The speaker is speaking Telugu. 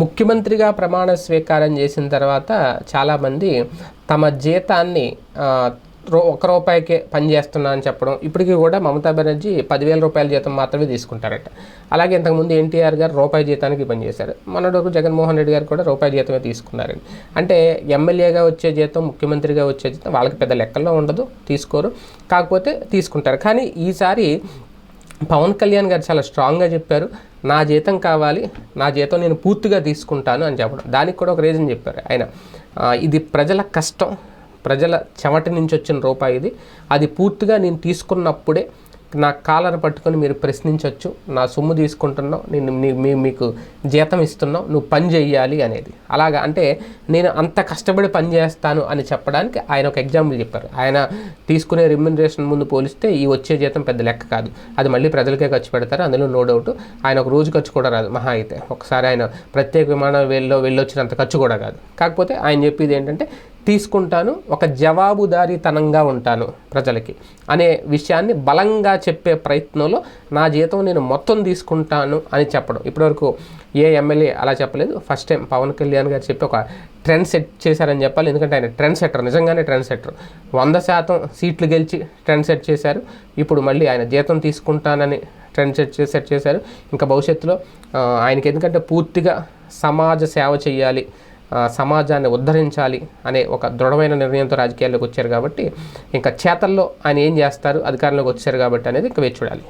ముఖ్యమంత్రిగా ప్రమాణ స్వీకారం చేసిన తర్వాత చాలామంది తమ జీతాన్ని రూ ఒక రూపాయికే పనిచేస్తున్నా అని చెప్పడం ఇప్పటికీ కూడా మమతా బెనర్జీ పదివేల రూపాయల జీతం మాత్రమే తీసుకుంటారట. అలాగే ఇంతకుముందు ఎన్టీఆర్ గారు రూపాయి జీతానికి పనిచేశారు. మనడు జగన్మోహన్ రెడ్డి గారు కూడా రూపాయి జీతమే తీసుకున్నారండి. అంటే ఎమ్మెల్యేగా వచ్చే జీతం ముఖ్యమంత్రిగా వచ్చే జీతం వాళ్ళకి పెద్ద లెక్కల్లో ఉండదు తీసుకోరు కాకపోతే తీసుకుంటారు. కానీ ఈసారి పవన్ కళ్యాణ్ గారు చాలా స్ట్రాంగ్గా చెప్పారు నా జీతం కావాలి నా జీతం నేను పూర్తిగా తీసుకుంటాను అని చెప్పడం. దానికి కూడా ఒక రీజన్ చెప్పారు ఆయన. ఇది ప్రజల కష్టం ప్రజల చెమట నుంచి వచ్చిన రూపాయి ఇది. అది పూర్తిగా నేను తీసుకున్నప్పుడే నా కాలర్ పట్టుకొని మీరు ప్రశ్నించవచ్చు నా సొమ్ము తీసుకుంటున్నావు. నేను మీ- మీకు జీతం ఇస్తున్నావు. నువ్వు పని చేయాలి అనేది. అలాగా అంటే నేను అంత కష్టపడి పని చేస్తాను అని చెప్పడానికి ఆయన ఒక ఎగ్జాంపుల్ చెప్పారు. ఆయన తీసుకునే రిమ్యునరేషన్ ముందు పోలిస్తే ఈ వచ్చే జీతం పెద్ద లెక్క కాదు. అది మళ్ళీ ప్రజలకే ఖర్చు పెడతారు. అందులో నో డౌట్ ఆయన ఒక రోజు ఖర్చు కూడా రాదు. మహా అయితే. ఒకసారి ఆయన ప్రత్యేక విమానం వెళ్ళో వెళ్ళొచ్చినంత ఖర్చు కూడా కాదు. కాకపోతే ఆయన చెప్పేది ఏంటంటే తీసుకుంటాను ఒక జవాబుదారీతనంగా ఉంటాను ప్రజలకి అనే విషయాన్ని బలంగా చెప్పే ప్రయత్నంలో నా జీతం నేను మొత్తం తీసుకుంటాను అని చెప్పడం. ఇప్పటివరకు ఏ ఎమ్మెల్యే అలా చెప్పలేదు. ఫస్ట్ టైం పవన్ కళ్యాణ్ గారు చెప్పి ఒక ట్రెండ్ సెట్ చేశారని చెప్పాలి. ఎందుకంటే ఆయన ట్రెండ్ సెట్టర్ నిజంగానే ట్రెండ్ సెట్టర్ వంద శాతం సీట్లు గెలిచి ట్రెండ్ సెట్ చేశారు. ఇప్పుడు మళ్ళీ ఆయన జీతం తీసుకుంటానని ట్రెండ్ సెట్ సెట్ చేశారు. ఇంకా భవిష్యత్తులో ఆయనకి ఎందుకంటే పూర్తిగా సమాజ సేవ చేయాలి సమాజాన్ని ఉద్ధరించాలి అనే ఒక దృఢమైన నిర్ణయంతో రాజకీయాల్లోకి వచ్చారు కాబట్టి ఇంకా చేతల్లో ఆయన ఏం చేస్తారు అధికారంలోకి వచ్చారు కాబట్టి అనేది ఇంకా వేచి చూడాలి.